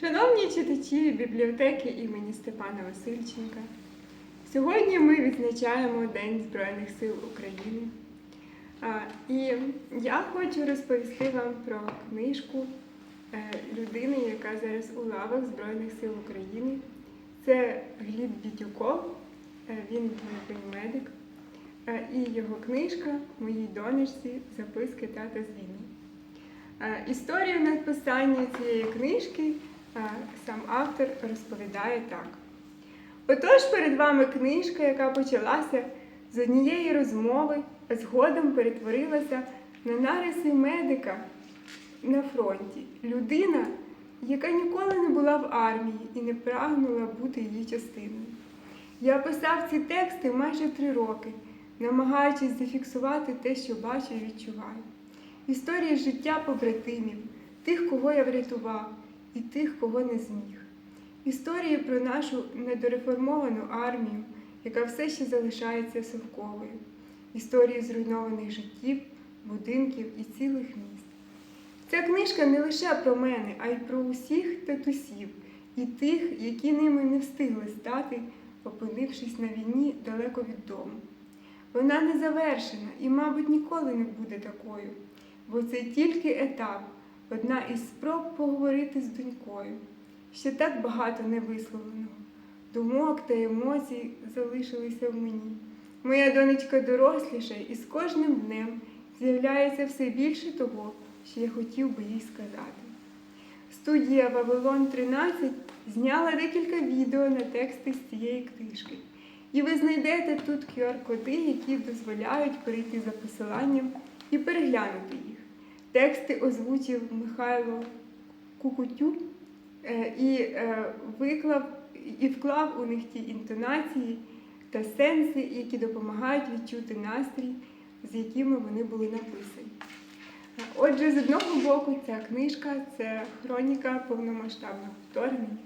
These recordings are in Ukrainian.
Шановні читачі бібліотеки імені Степана Васильченка, сьогодні ми відзначаємо День Збройних сил України. І я хочу розповісти вам про книжку е, людини, яка зараз у лавах Збройних сил України. Це Гліб Бідюков, е, він медик. Е, І його книжка Моїй донечці Записки тата з війни. Історію написання цієї книжки сам автор розповідає так. Отож перед вами книжка, яка почалася з однієї розмови, а згодом перетворилася на нариси медика на фронті. Людина, яка ніколи не була в армії і не прагнула бути її частиною. Я писав ці тексти майже три роки, намагаючись зафіксувати те, що бачу і відчуваю. Історії життя побратимів, тих, кого я врятував, і тих, кого не зміг. Історії про нашу недореформовану армію, яка все ще залишається совковою. Історії зруйнованих життів, будинків і цілих міст. Ця книжка не лише про мене, а й про усіх татусів і тих, які ними не встигли стати, опинившись на війні далеко від дому. Вона не завершена і, мабуть, ніколи не буде такою, бо це тільки етап, одна із спроб поговорити з донькою. Ще так багато невисловленого. Думок та емоцій залишилися в мені. Моя донечка доросліша, і з кожним днем з'являється все більше того, що я хотів би їй сказати. Студія Вавилон 13 зняла декілька відео на тексти з цієї книжки. І ви знайдете тут QR-коди, які дозволяють перейти за посиланням і переглянути їх. Тексти озвучив Михайло Кукутюк е, і е, виклав і вклав у них ті інтонації та сенси, які допомагають відчути настрій, з якими вони були написані. Е, Отже, з одного боку, ця книжка це хроніка повномасштабного вторгнення,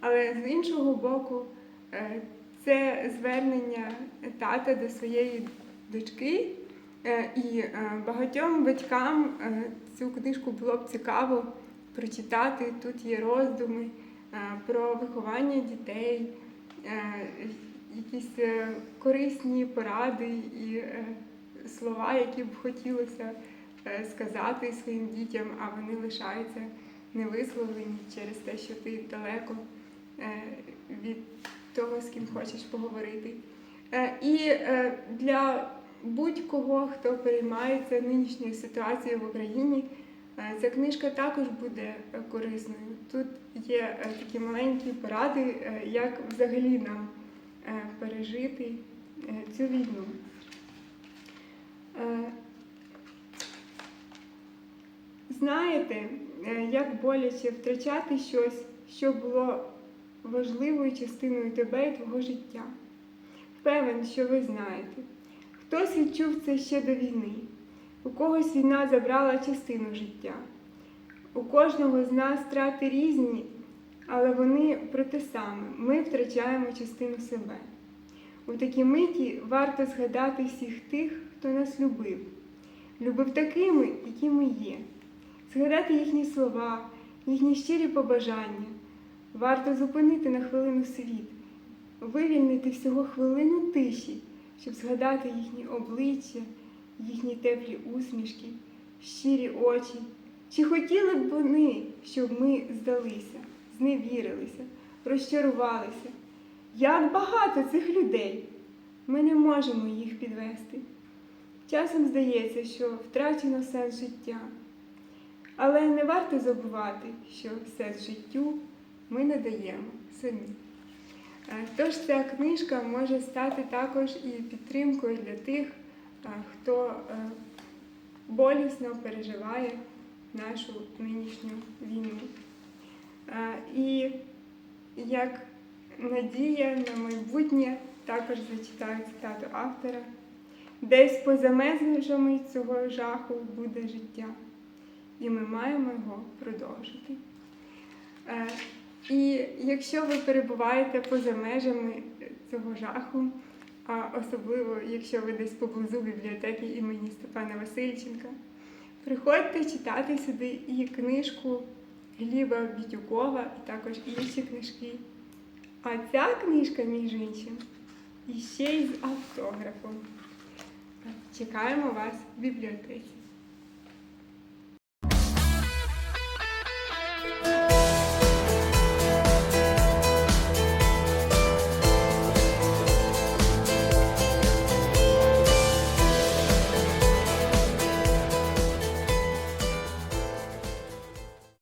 але з іншого боку, це звернення тата до своєї дочки. Е, І е, багатьом батькам е, цю книжку було б цікаво прочитати. Тут є роздуми про виховання дітей, якісь корисні поради і слова, які б хотілося сказати своїм дітям, а вони лишаються невисловлені через те, що ти далеко від того, з ким хочеш поговорити. І для будь-кого, хто переймається нинішньою ситуацією в Україні, е, ця книжка також буде корисною. Тут є е, такі маленькі поради, е, як взагалі нам пережити цю війну. Знаєте, як боляче втрачати щось, що було важливою частиною тебе і твого життя. Певен, що ви знаєте. Хтось відчув це ще до війни, у когось війна забрала частину життя. У кожного з нас втрати різні, але вони про те саме. Ми втрачаємо частину себе. У такій миті варто згадати всіх тих, хто нас любив, любив такими, які ми є, згадати їхні слова, їхні щирі побажання. Варто зупинити на хвилину світ, вивільнити всього хвилину тиші, щоб згадати їхні обличчя, їхні теплі усмішки, щирі очі. Чи хотіли б вони, щоб ми здалися, зневірилися, розчарувалися? Як багато цих людей! Ми не можемо їх підвести. Часом здається, що втрачено сенс життя. Але не варто забувати, що сенс життю ми надаємо самі. Е, Тож ця книжка може стати також і підтримкою для тих, е, хто е, болісно переживає нашу нинішню війну. І як надія на майбутнє також зачитаю цитату автора. Десь поза межами цього жаху буде життя, і ми маємо його продовжити. І якщо ви перебуваєте поза межами цього жаху, а особливо якщо ви десь поблизу бібліотеки імені Степана Васильченка, приходьте читати сюди і книжку Гліба Бітюкова і також інші книжки. А ця книжка, між іншим, іще й з автографом. Чекаємо вас в бібліотеці.